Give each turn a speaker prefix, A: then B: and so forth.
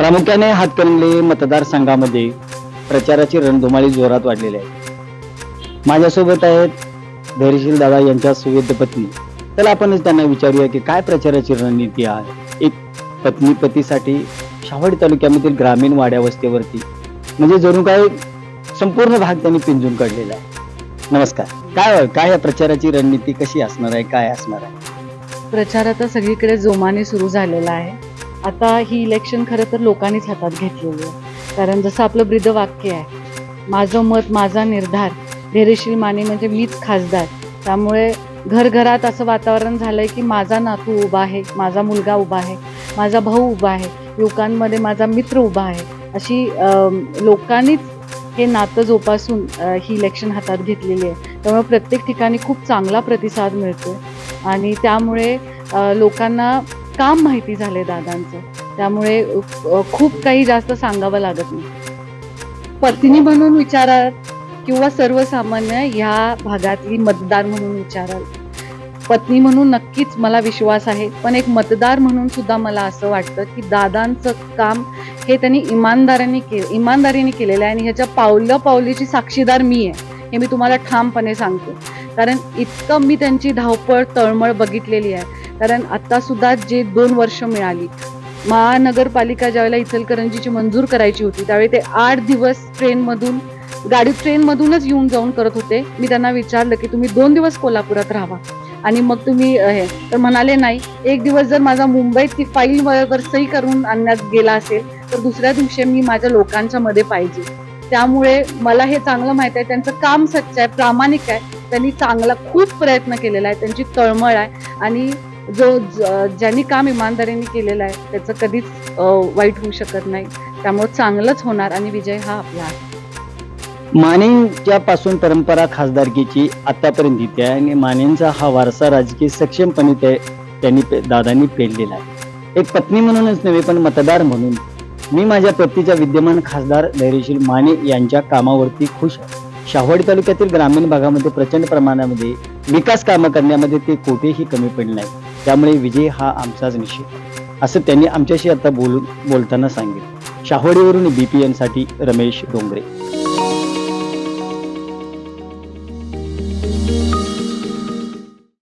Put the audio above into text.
A: प्रामुख्याने हातकणंगले मतदारसंघामध्ये प्रचाराची रणधुमाळी जोरात वाढलेली आहे. माझ्यासोबत आहेत धैर्यशील दादा यांच्या सुवेद्य पत्नी. चला आपणच त्यांना विचारूया की काय प्रचाराची रणनीती आहे. एक पत्नी पतीसाठी शावडी तालुक्यामधील ग्रामीण वाड्या वस्तीवरती म्हणजे जणू काय संपूर्ण भाग त्यांनी पिंजून काढलेला आहे. नमस्कार. काय काय या प्रचाराची रणनीती कशी असणार आहे? काय असणार आहे?
B: प्रचार आता सगळीकडे जोमाने सुरू झालेला आहे. आता ही इलेक्शन खरं तर लोकांनीच हातात घेतलेली आहे. कारण जसं आपलं ब्रीद वाक्य आहे माझं मत माझा निर्धार धैर्यशील माने म्हणजे मीच खासदार. त्यामुळे घरघरात असं वातावरण झालंय की माझा नातू उभा आहे माझा मुलगा उभा आहे माझा भाऊ उभा आहे युवकांमध्ये माझा मित्र उभा आहे. अशी लोकांनीच हे नातं जोपासून ही इलेक्शन हातात घेतलेली आहे. त्यामुळे प्रत्येक ठिकाणी खूप चांगला प्रतिसाद मिळतो आणि त्यामुळे लोकांना काम माहिती झाले दादांचं. त्यामुळे खूप काही जास्त सांगावं लागत नाही. पत्नी म्हणून विचाराल किंवा सर्वसामान्य ह्या भागातली मतदार म्हणून विचाराल. पत्नी म्हणून नक्कीच मला विश्वास आहे पण एक मतदार म्हणून सुद्धा मला असं वाटतं की दादांचं काम हे त्यांनी इमानदाराने के इमानदारीने केलेलं आहे आणि ह्याच्या पावलं पावलीची साक्षीदार मी आहे हे मी तुम्हाला ठामपणे सांगते. कारण इतकं मी त्यांची धावपळ तळमळ बघितलेली आहे. कारण आता सुद्धा जे दोन वर्ष मिळाली महानगरपालिका ज्यावेळेला इचलकरंजीची मंजूर करायची होती त्यावेळी ते आठ दिवस ट्रेनमधून गाडी ट्रेनमधूनच येऊन जाऊन करत होते. मी त्यांना विचारलं की तुम्ही दोन दिवस कोल्हापुरात राहा आणि मग तुम्ही हे तर म्हणाले नाही एक दिवस जर माझा मुंबईत ती फाईल वर सही करून आणण्यात गेला असेल तर दुसऱ्या दिवशी मी माझ्या लोकांच्या मध्ये पाहिजे. त्यामुळे मला हे चांगलं माहीत आहे त्यांचं काम सच्च आहे प्रामाणिक आहे. त्यांनी चांगला खूप प्रयत्न केलेला आहे त्यांची तळमळ आहे आणि जो ज्यांनी काम इमानदारीने केलेलं आहे त्याचं कधीच वाईट होऊ शकत नाही. त्यामुळे चांगलंच होणार आणि विजय हा आपला आहे.
A: मानेंच्या पासून परंपरा खासदारकीची आतापर्यंत इथे आहे आणि मानेंचा हा वारसा राजकीय सक्षमपणे ते त्यांनी पे- दादांनी पेललेला आहे. एक पत्नी म्हणूनच नव्हे पण मतदार म्हणून. मी माझ्या पतीच्या विद्यमान खासदार धैर्यशील माने यांच्या कामावरती खुश आहे. शाहवाडी तालुक्यातील ग्रामीण भागामध्ये प्रचंड प्रमाणामध्ये विकास कामं करण्यामध्ये ते कोठेही कमी पडले नाही त्यामुळे विजय हा आमचाच निश्चित. असं त्यांनी आमच्याशी आता बोलून बोलताना सांगितलं. शाहवाडीवरून बीपीएनसाठी रमेश डोंगरे.